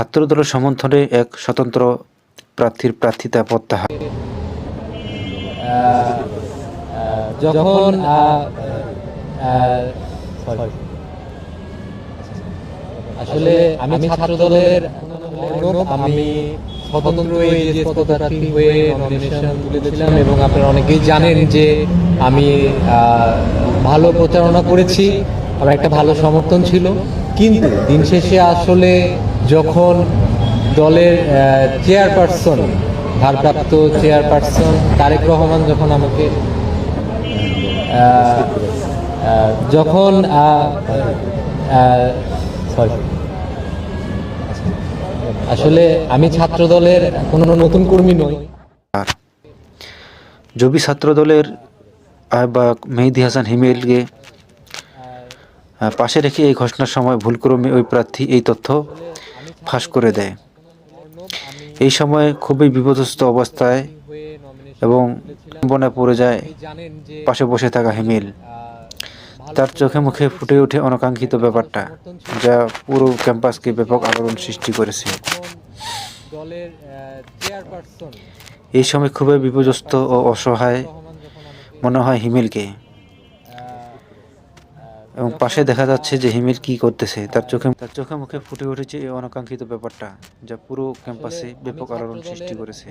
ছাত্রদলের সমর্থনে এক স্বতন্ত্র প্রার্থীর প্রার্থিতা প্রত্যাহার যখন. আসলে আমি আমি স্বতন্ত্র তুলেছিলাম এবং আপনারা অনেকেই জানেন যে আমি ভালো প্রচারণা করেছি, আমার একটা ভালো সমর্থন ছিল কিন্তু দিন শেষে আসলে যখন দলের চেয়ারপারসন ভারপ্রাপ্ত চেয়ারপারসন তারেক রহমান যখন আমাকে যখন আসলে আমি ছাত্র দলের কোনো নতুন কর্মী নই। জবি ছাত্রদলের আহ্বায়ক মেহেদি হাসান হিমেলকে পাশে রেখে এই ঘোষণার সময় ভুলক্রমে ওই প্রার্থী এই তথ্য ফাঁস করে দেয়। এই সময় খুবই বিপদস্ত অবস্থায় এবং বনে পড়ে যায় পাশে বসে থাকা হিমেল। তার চোখে মুখে ফুটে ওঠে অনাকাঙ্ক্ষিত ব্যাপারটা, যা পুরো ক্যাম্পাসকে ব্যাপক আলোড়ন সৃষ্টি করেছে। এই সময় খুবই বিপর্যস্ত ও অসহায় মনে হয় হিমেলকে। এবং পাশে দেখা যাচ্ছে যে হিমেল কি করতেছে। তার চোখে তার চোখে মুখে ফুটে উঠেছে এই অনাকাঙ্ক্ষিত ব্যাপারটা যা পুরো ক্যাম্পাসে ব্যাপক আলোড়ন সৃষ্টি করেছে।